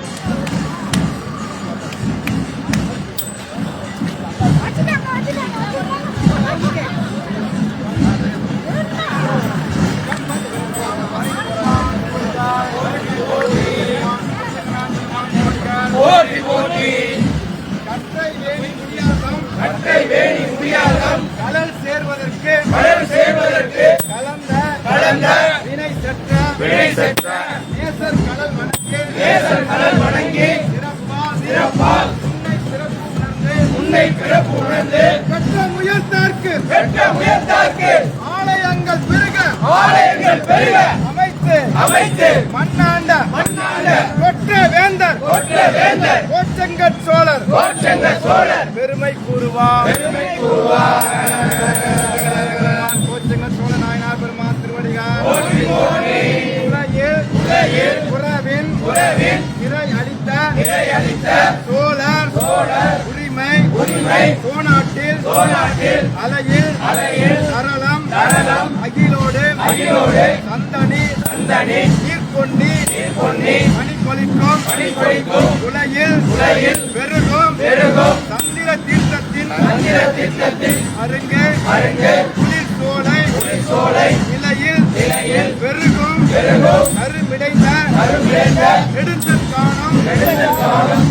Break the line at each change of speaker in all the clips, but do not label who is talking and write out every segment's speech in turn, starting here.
Thank you.
கடல் வணங்கி சிறப்பால் உன்னை
பிறப்பு உணர்ந்து
பெற்ற முயற்சார்க்கு
பெற்ற முயற்சார்க்கு
ஆலயங்கள் பெருக.
ஆலயங்கள் பெருக.
அமைத்து
அமைத்து
மண்ணாண்ட
மண்ணாண்ட
கொற்ற வேந்தர்.
கொற்ற வேந்தர்.
கோச்சங்கட் சோழர்.
கோச்சங்க சோழர்.
பெருமை கூறுவார்.
பெருமை கூறுவார்.
கோச்சங்கட் சோழ நாயனார் பெருமான் திருவடிகார் உலகில்
உலகில்
சோநாட்டில்
சோநாட்டில்
அலையில்
அலையில்
சரளம் அகிலோடு
அகிலோடு
சந்தனி
சந்தனி
நீர்கொண்டி
பொன்னி
மணிப்பொலிக்கும்
மணிப்பொழிக்கும்
உலகில்
உலகில்
பெருகும்
பெருகும்
சந்திர தீர்த்தத்தின்
மந்திர திட்டத்தில்
அருங்கே
அருங்கு
குளிர் சோலை
சோலை
இலையில்
இலையில்
பெருகும்
பெருகும்
கருமிடைந்த
அரும்பேந்த
காணும்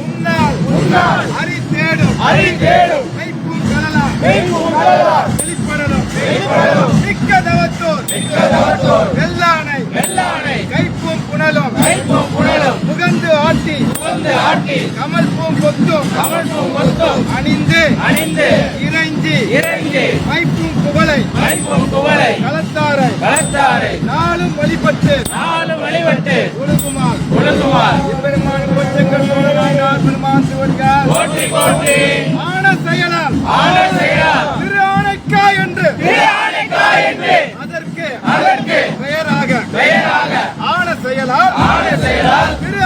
முன்னாள்
முன்னால்
அரி தேடும்.
அரி தேடும்.
மெய்ப்பூம் கடலாம்
மெய்ப்பூம் கடலாம்
வெளிப்படலும்
வெளிப்படலும்
மிக்க தவத்தோர்.
மிக்கதவத்தோர்
வெள்ளானை
வெள்ளானை
கைப்பும் புனலும்.
கைப்பும் புனலும்.
முகந்து ஆட்டி
புகுந்து ஆட்டி
கமல் பூம் கொத்தும்
கமழ்ப்பும் மொத்தம்
அணிந்து
அணிந்து
இறைஞ்சி
இறங்கி
மைப்பும் குவளை
கைப்பும் குவளை
களத்தாரை
கலத்தாரை
நாளும் வழிபட்டு
நாலு வழிபட்டு
ஒழுகுமார்.
ஒழுங்குமார்
எம்பெருமான் கோச்சங்கள் சோழனார் பெருமான் திருவடிகார்
போற்றி போற்றி
ஆன செயலால்
ஆன செயலால்.
திரு ஆணைக்கா என்று.
திரு ஆணைக்கா என்று.
அதற்கு
அதற்கு
பெயராக
பெயராக.
ஆன செயலால்
ஆன செயலால்
திரு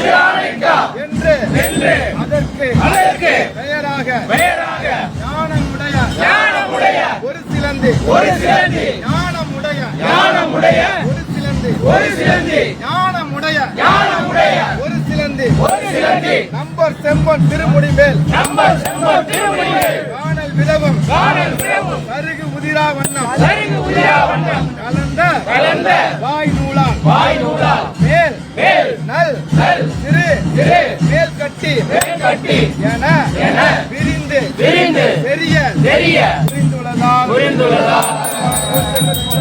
என்று அதற்கு
அதற்கு
பெயராக
பெயராக
ஞானமுடைய
ஞானமுடைய
ஒரு சிலந்தி.
ஒரு சிலந்தி.
ஞானமுடைய
ஞானமுடைய
ஒரு சிலந்தி.
ஒரு சிலந்தி.
ஞானமுடைய
ஞானமுடைய
ஒரு சிலந்தி.
ஒரு சிலந்தி.
நம்பர் செம்பன் திருமுடி மேல் காணல் விதவும்.
காணல்
சருகு உதிரா வண்ணம்.
சரிகு உதிரா வண்ணம்.
கலந்த
கலந்த
வாய் நூலால்.
வாய் நூலால்.
மேல்.
மேல்.
நல்.
நல்.
மேல் கட்டி.
மேல் கட்டி.
என
என
விரிந்து.
விரிந்து.
பெரிய
தெரிய
புரிந்துள்ளதால்.
புரிந்துள்ளதா?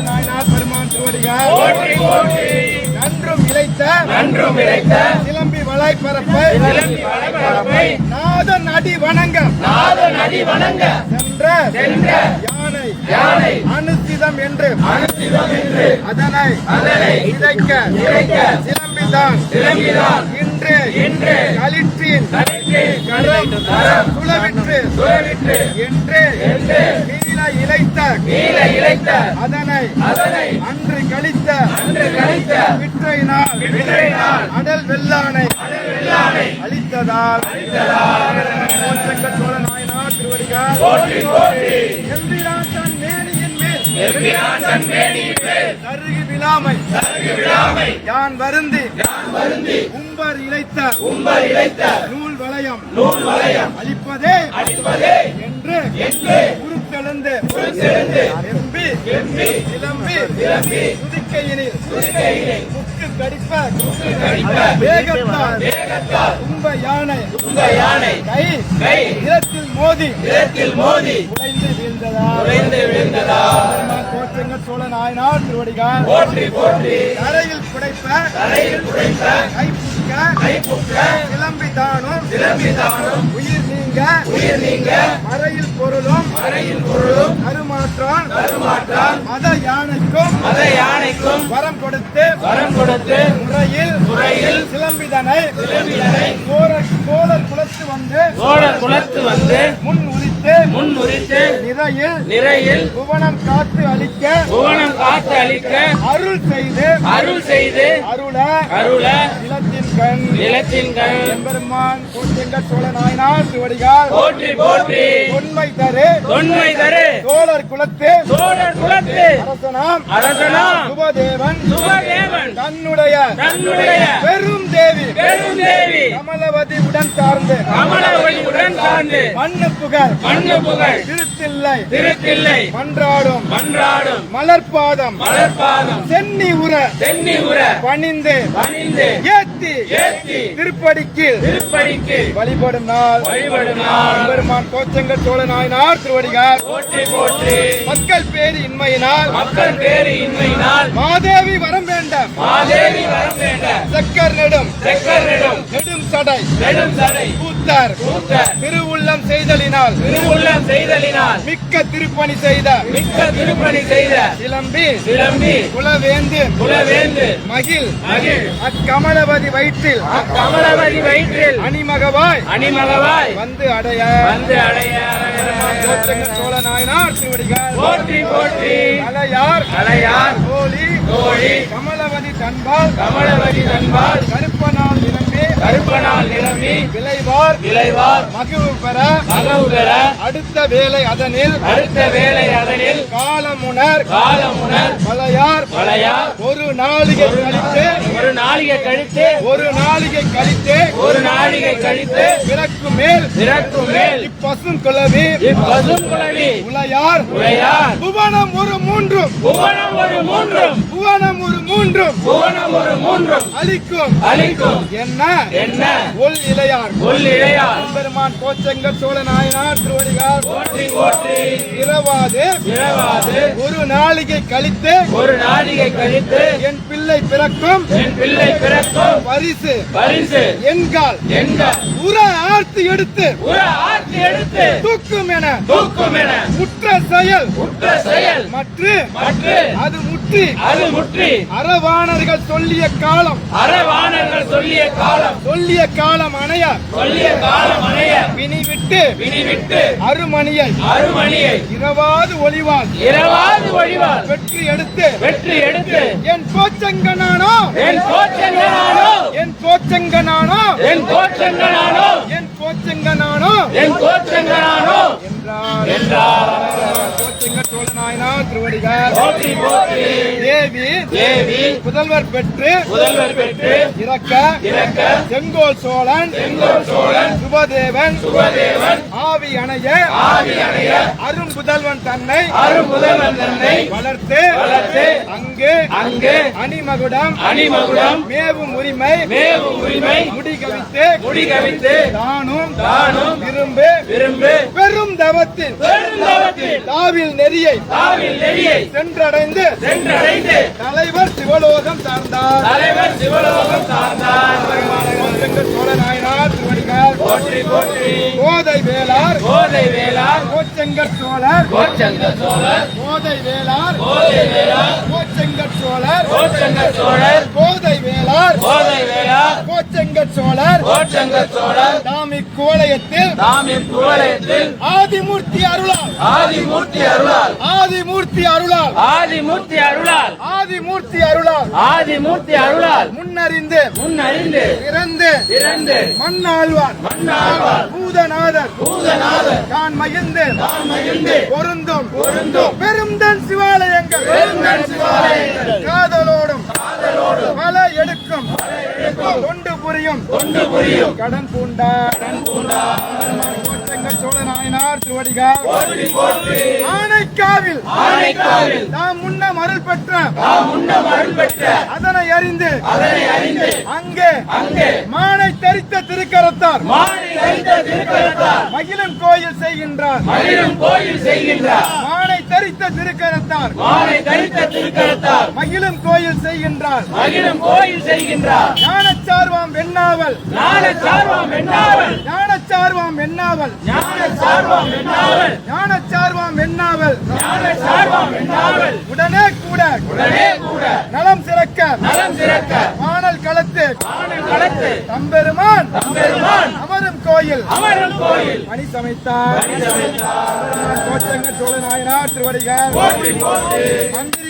நாயனார் பெருமான் திருவடிகள்.
போற்றி போற்றி.
நன்றும் இழைத்த
நன்றும் இழைத்த
சிலம்பி வளை பரப்பை.
சிலம்பி வளபரப்பை
நாதன் அடி வணங்க.
நாத நடி வணங்க.
சென்ற
சென்ற
யானை.
யானை.
அனுசிதம் என்று.
அனுத்திதம் என்று.
அதனை
அதனை
இதைக்க
இறைக்க
சிலம்பிதான்
சிலம்பிதான்
இன்று களிற்றின் கரம் சுழவிற்று.
சுழவிற்று.
என்று
என்று
நீல இழைத்த
நீல இழைத்த
அதனை
அதனை
அன்று கழித்த
அன்று கழித்த
விற்றையினால்
விற்றையினால்
அடல் வெள்ளானை
வெள்ளானை
அழித்ததால் கோச்சங்க சோழ நாயனார்
போற்றி போற்றி.
எம்பிரான் தன் விழாமை.
சருகு விழாமை
யான் வருந்தி.
யான் வருந்தி
உம்பர் இழைத்த.
உம்பர் இழைத்த
நூல் வளையம்.
நூல் வளையம்
அழிப்பதே.
அடிப்பதே
என்று
என்று
உருத்தெழுந்து
உருத்தெழுந்து
எம்பி
எம்பி
சிலம்பி
சிலம்பி
துதிக்கையினில்
துதிக்கையிலே
கடிப்ப
கடிப்ப
வேகத்தால்
வேகத்தால்
உம்ப யானை
உங்க யானை
கை
கை
நிலத்தில் மோதி
மோதி
உடைந்து வீழ்ந்ததால்
உடைந்து விழுந்ததா?
கோச்சங்க சோழ நாயனார் திருவடிகள்
போற்றி போற்றி.
தரையில் புடைப்ப
தலையில் குடைத்த
கைப்புக்க
கைப்புக்க
சிலம்பி தானும்
சிலம்பி தானும்
உயிர் நீங்க
உயிர் நீங்க.
பொருளும் கருமாற்றான்
கருமாற்றான்
மத யானைக்கும்
மத யானைக்கும்
வரம் கொடுத்து
வரம் கொடுத்து
முறையில்
முறையில்
சிலம்பிதனை
சிலம்பிதனை
சோழர் சோழர் குலத்து வந்து
சோழர் குலத்து வந்து
முன் உரித்து
முன் உரித்து
நிறையில்
நிறையில்
புவனம் காத்து அளிக்க
புவனம் காத்து அளிக்க
அருள் செய்து
அருள் செய்து
அருள
அருள
நிலத்தின் கண்
நிலத்தின் கண்
எம்பெருமான் கோச்செங்கர் சோழ நாயனார் திருவடிகால்
போற்றி போற்றி.
உண்மை தரு
தொன்மை தரு.
சோழர் குலத்து
சோழர் குலத்து
அரசனாம்
அரசனாம்
சுபதேவன்
சுபதேவன்
தன்னுடைய
தன்னுடைய
பெரும் தேவி.
பெரும் தேவி
கமலவதி உடன் சார்ந்து.
கமலவழி உடன் சார்ந்து.
மண்ணு புகழ்.
மண்ணு புகழ்.
திருத்தில்லை.
திருத்தில்லை.
மன்றாடும்.
மன்றாடும்.
மலர்பாதம்.
மலர்பாதம்.
சென்னி உர.
தென்னி உர.
பணிந்து.
பணிந்து.
ஏத்தி.
ஏத்தி.
திருப்படிக்கு.
திருப்படிக்கு.
வழிபடும் நாள்.
வழிபடும் நாள்.
பெருமான் கோச்செங்கர் சோழ நாயனார் திருவடிகார்.
போற்றி போற்றி.
மக்கள் பேரு இன்மையினால்.
மக்கள் பேரு இன்மையினால்.
மாதேவி வரம் வேண்டாம்.
மாதேவி வரம் வேண்ட
செக்கர் நெடும் நெடும் சடை.
நெடும் சடை.
கூத்தர்.
கூத்த
திருவுள்ளம் செய்தலினால்.
திருவுள்ளம் செய்தலினால்.
மிக்க திருப்பணி செய்த.
மிக்க திருப்பணி செய்த.
சிலம்பி.
சிலம்பி.
குலவேந்து.
குலவேந்து.
மகிழ்.
மகிழ்.
அக்கமலவதி வயிற்றில்.
கமலவதி வயிற்றில்.
அணிமகவாய்.
அணிமகவாய்.
வந்து அடைய.
வந்து அடைய.
சோழ நாயனார் திருவடிகார்
போற்றி போற்றி.
அலையார்.
அலையார்.
கோழி.
தோழி
கமலவதி தன்பால்
கமலவதி நண்பால்
கருப்பனால் நிரம்பி
கருப்பனால் நிரம்பி
விளைவார்
விளைவார்
மகிழ்வு பெற
மகவு பெற
அடுத்த வேலை அதனில்
அடுத்த வேலை அதனில்
காலமுனர்
காலமுனர்
மலையார்
வளையார்
ஒரு நாளிகை கழித்து
ஒரு நாளிகை கழித்து
ஒரு நாளிகை கழித்து
ஒரு நாளிகை கழித்து
பிறக்கு மேல்
பிறக்கும் மேல்
இப்பசும் குலவி
இப்பசும் குழவி
உளையார்
உழையார்
புவனம் ஒரு மூன்றும்
புவனம் ஒரு மூன்றும்
புவனம் ஒரு மூன்றும்.
புவனம் ஒரு மூன்றும்.
அளிக்கும்
அளிக்கும்
என்ன?
என்ன?
ஒல் இளையார்.
கொல் இழையார்
பெருமான் கோச்செங்கர் சோழ நாயனார் திருவடிகார்.
போற்றி போற்றி.
இரவாது.
இரவாது.
ஒரு நாளிகை கழித்து
ஒரு நாளிகை கழித்து
என் பிள்ளை பிறக்கும்.
என் பிள்ளை பிறக்கும்.
பரிசு.
பரிசு.
என்கால்
எங்க
உர ஆர்த்தி எடுத்து.
ஒரு ஆட்சி எடுத்து.
தூக்கும் என.
தூக்கும் என.
குற்ற செயல்.
குற்ற செயல்.
மற்ற.
மற்ற.
அது முற்றி.
அது முற்றி.
அறவாணர்கள் சொல்லிய காலம்.
அறவாணர்கள் சொல்லிய காலம்.
சொல்லிய காலம் அணைய.
சொல்லிய காலம் அணைய.
பிணி விட்டு
வினி விட்டு
அருமணியை.
அருமணியை.
இரவாது ஒளிவால்.
இரவாது வழிவாள்
வெற்றி எடுத்து.
வெற்றி எடுத்து.
என் கோச்சங்கனானோ.
என் கோச்சங்கனானோ.
என் கோச்சங்கனானோ.
என் கோச்சங்கனானோ.
என் கோச்சங்கனானோ.
என் கோச்சங்கனானோ.
என்றார்.
என்றார்.
கோச்சங்க சோழ நாயனா திருவடிகார்.
போற்றி போற்றி.
தேவி.
தேவி.
புதல்வர் பெற்று.
முதல்வர் பெற்று.
இறக்க.
இறக்க.
செங்கோல் சோழன்.
செங்கோல் சோழன்.
சுபதேவன்.
சுபதேவன்.
ஆவி அணைய.
ஆவி அணைய.
அரும் புதல்வன் தன்னை.
அரும் முதல்வன் தன்னை.
வளர்த்து.
வளர்த்து.
அங்கு.
அங்கு.
அணிமகுடம்.
அணிமகுடம்.
மேவும் உரிமை.
மேவும் உரிமை.
முடிகவித்து
முடிகவித்து
தானும்.
தானும்.
விரும்பு.
விரும்பு.
பெரும் தவத்தில்.
பெருந்தவத்தில்
தாவில் நெறியை
தாவில் நெறியை.
சென்றடைந்து
சென்றடைந்து
தலைவர் சிவலோகம் சார்ந்தார்.
தலைவர் சிவலோகம் சார்ந்தார்.
கோச்செங்கர் சோழ நாயனார் திருவடிகார்
போற்றி போற்றி.
கோதை வேளார்.
கோதை வேளார்.
கோச்செங்கர் சோழர்.
கோச்சங்க சோழர்.
கோதை வேளார்.
கோதை வேளார்.
கோச்செங்கர் சோழர்.
கோச்சங்க சோழர்.
கோதை வேளார்.
கோதை வேளார்.
கோச்செங்கர் சோழர்.
கோச்சங்க சோழர்.
தாமி கோலயத்தில்
தாமின் குவலயத்தில்
ஆதிமூர்த்தி அருளால்.
ஆதிமூர்த்தி அருளால்.
ஆதிமூர்த்தி அருளால்.
ஆதிமூர்த்தி அருளால்.
ஆதிமூர்த்தி அருளால்.
ஆதிமூர்த்தி அருளால்.
முன்னறிந்து.
முன்னறிந்து.
பிறந்து.
பிறந்து.
மண்ணாழ்வார்.
மன்னாழ்வார்
பூதநாதர்.
பூதநாதர்.
தான் மகிழ்ந்து.
தான் மகிழ்ந்து.
பொருந்தும்.
பொருந்தும்.
பெருந்தன் சிவாலயங்கள்.
பெருந்தன் சிவாலயங்கள்.
காதலோடும். பல எடுக்கும். தொண்டு புரியும்.
தொண்டு புரியும்.
கடன் பூண்டார் கோச்செங்கர் சோழ நாயனார் ஆனைக்காவில்
ஆனைக்காவில்
தாம் முன்ன மருள் பெற்ற அதனை அறிந்து
அதனை அறிந்து
அங்கே
அங்கே
மானை தரித்த திருக்கரத்தார்.
மானை தரித்த திருக்கரத்தார்
மகிழும் கோயில் செய்கின்றார்.
மகிழும் கோயில் செய்கின்றார்
மானை தரித்த திருக்கரத்தார்.
மானை தரித்த திருக்கரத்தார்
மகிழும் கோயில் செய்கின்றார்.
மகிழும் கோயில் செய்கின்றார்.
ஞானச்சார்வாம் வெண்ணாவல்.
ஞான சார்வாம் வெண்ணாவல்
ஞான சார்வாம் வெண்ணாவல்
ஞான சார்வாம் எண்ணாவல்
வெண்ணாவல்
ஞான சார்வாம் எண்ணாவல்
உடனே கூட.
உடனே கூட
நலம் சிறக்க.
நலம் சிறக்க
வானல் களத்து
ஆனல் களத்து
தம்பெருமான்.
தம்பெருமான்
அமரும் கோயில்.
அமரும் கோயில்
மணி சமைத்தார். மணி சமைத்தார் கோச்சங்க சோழ நாயனார்
திருவடிகள். மந்திரி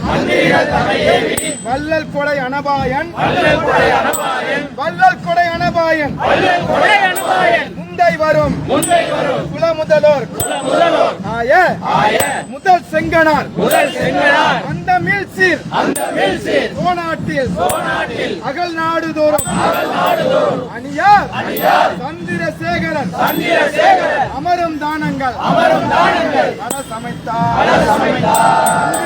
மந்திரிகள் தமை ஏவி. வள்ளல் கொடை அனபாயன்.
வள்ளல் கொடை அனபாயன்.
முந்தை வரும்.
வரும். குல முதல்வர்
ஆய.
ஆய.
முதல் செங்கனார்.
முதல் செங்கனார்.
அந்த மீள்சீர்
அந்த மேல்சீர்
கோநாட்டில்.
நாட்டில்
அகல் நாடுதோறும்.
நாடுதோறும்.
அணியார்.
அணியார்.
சந்திரசேகரன்
சந்திரசேகரன்
அமரும் தானங்கள்.
அமரும் தானங்கள்.
அரசமைத்தார். சந்திரசேகரன்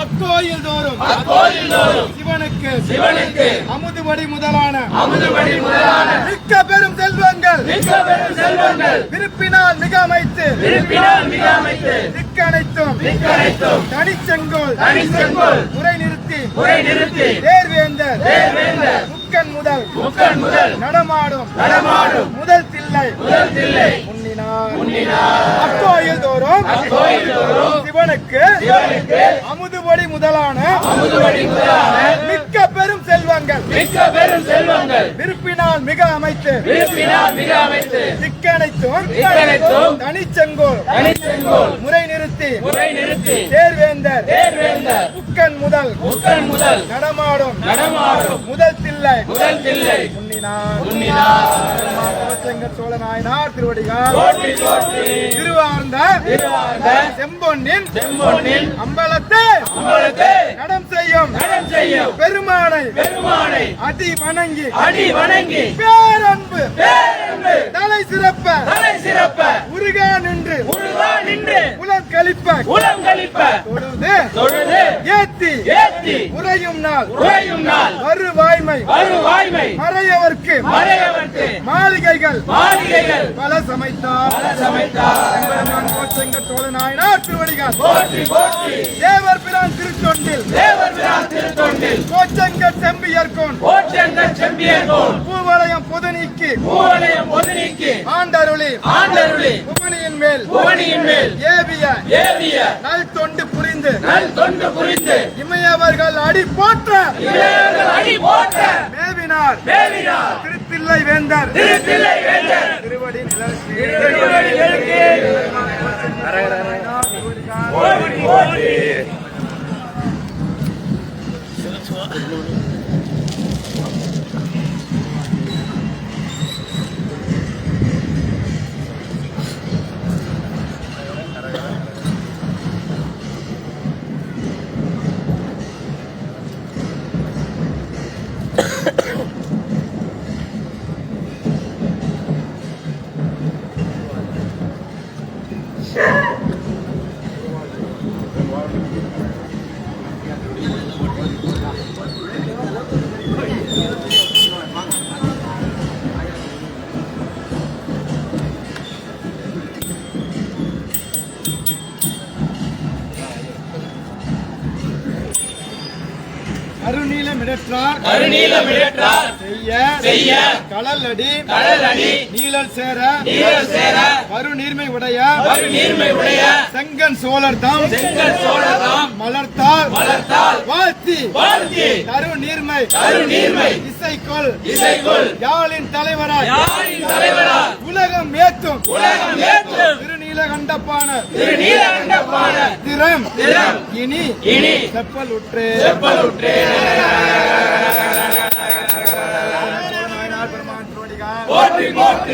அக்கோயில் தோறும்
அக்கோயில் தோறும்
சிவனுக்கு
சிவனுக்கு
அமுதுபடி முதலான
அமுதுபடி முதலான
மிக்க பெரும் செல்வங்கள்
மிக்க பெரும் செல்வங்கள்
விருப்பினால் மிக அமைத்து
விருப்பினால் மிக அமைத்து
திக்கனைத்தும்
திக்கனைத்தும்
தனிச்செங்கோல்
தனிச்செங்கோல்
முறை நிறுத்தி
முறை நிறுத்தி
தேர்வேந்தர்
தேர்வேந்தர்
முக்கன் முதல்
முக்கன் முதல்
நடமாடும்
நடமாடும்
முதல் தில்லை
முதல் தில்லை
அக்கோயில் தோறும் சிவனுக்கு அமுதுபடி முதலான மிக்க பெரும் செல்வங்கள்.
மிக்க பெரும் செல்வங்கள்.
விருப்பினால் மிக அமைத்து
விருப்பினால் மிக அமைத்து
திக்கனைத்தும் தனிச்செங்கோல்
தனிச்செங்கோல்
முறை நிறுத்தி
முறை நிறுத்தி
தேர்வேந்தர்
தேர்வேந்தர்
முக்கன் முதல்
முக்கன் முதல்
நடமாடும்
நடமாடும்
முதல் தில்லை
முதல் தில்லை
கோச்செங்கர் சோழ நாயனார் திருவடிகார் திருவார்ந்த செம்பொன்னின் அம்பலத்தை நடம் செய்யும்.
நடம் செய்யும்.
பெருமானை
பெருமானை
அடி வணங்கி
அடி வணங்கி.
பேரன்பு.
பேரன்பு.
தலை சிறப்ப.
தலை சிறப்ப.
உருகா நின்று.
உருவா நின்று.
கழிப்ப.
உலம் கழிப்ப.
தொழுது.
தொழுது.
ஏத்தி.
ஏத்தி.
உறையும் நாள்.
உறையும் நாள்.
வருவாய்மை
வருவாய்மை
மறையவர்க்கு.
மறையவர்க்கு.
மாளிகைகள்.
மாளிகைகள்.
பல சமைத்தார்
பல சமைத்தார்
கோச்செங்கர் சோழ நாயனார் திருவடிகார்
போற்றி போற்றி.
தேவர் பிரான் திருத்தொண்டில்.
தேவர் பிரான் திருத்தொண்டில்.
கோச்செங்கர் செம்பியர்கோன்.
போற்றங்கள் செம்பியர்கோன்.
பூவலயம் பொது நீக்கி
பூவலயம் பொதுநீக்கி.
ஆண்டருளி.
ஆண்டருளி.
புவனியின் மேல்.
புவனியின் மேல்.
ஏவிய
ஏவிய
நல் தொண்டு புரிந்து
நல் தொண்டு புரிந்து
இமையவர்கள் அடி போற்ற.
இளையர்கள் அடி போற்ற.
மேவினார்.
மேவினார்.
திருத்தில்லை வேந்தர்.
திருத்தில்லை வேந்தர்.
திருவடி
திருவடிகளுக்கு போற்றி. போற்றி
அருநீலம் இடற்றார்
கருநீலமிழற்றார்
செய்ய
செய்ய
கடல் அடி
கடல் அடி
நீழல் சேர
நீரல் சேர
கருநீர்மை உடைய
வரு நீர்மை உடைய
செங்கன் சோழர் தாம்
செங்கல் சோழதாம்
மலர்த்தால்
வளர்த்தால்
வாழ்த்தி
வாழ்த்தி
தரு நீர்மை
கரு நீர்மை
இசைக்குள்
இசைக்குள்
யாழின் தலைவராய்
யாரின் தலைவரா
உலகம் ஏத்தும்
உலகம் ஏற்றும்
திருநீலகண்டப்பான.
திரு நீலகண்டப்பான
திறம்.
திறம்.
இனி
இனி.
செப்பல் உற்று பெருமான் திருவடிகார்
போற்றி
பெருமான்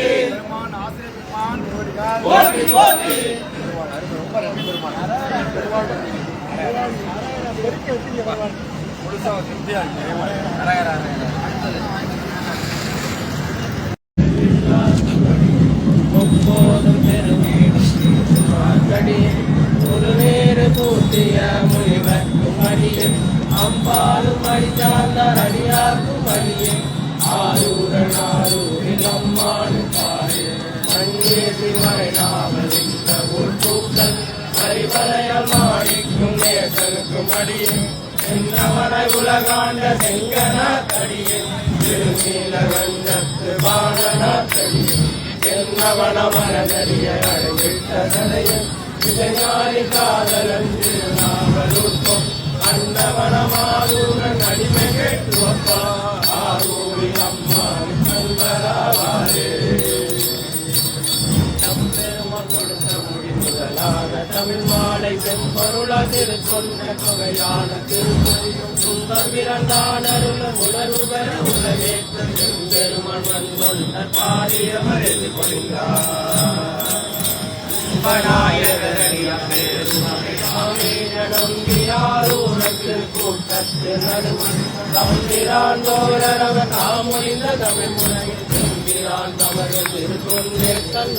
என்னவனை உலகாண்ட செங்கனாத்தடியும் திருநீலகண்டத்து வாழனாத்தடியும் என்னவன மரதடிய அடைவிட்ட தலையும் இளைஞானி காதலன் திருநாவலுக்கும் அன்னவனமாதூரன் அடிமை கேட்டு செம்பொருளா தொகையான திருப்பதியும் சுந்தர் பிறந்தான் அருள. உணர்வு பெற பெருமன் பாடியவர் கூட்டத்தில் நடுவன் தம்பிரான் தோழரவன் தாமொழிந்த தமிழ் முறையில் தம்பிரான் கண்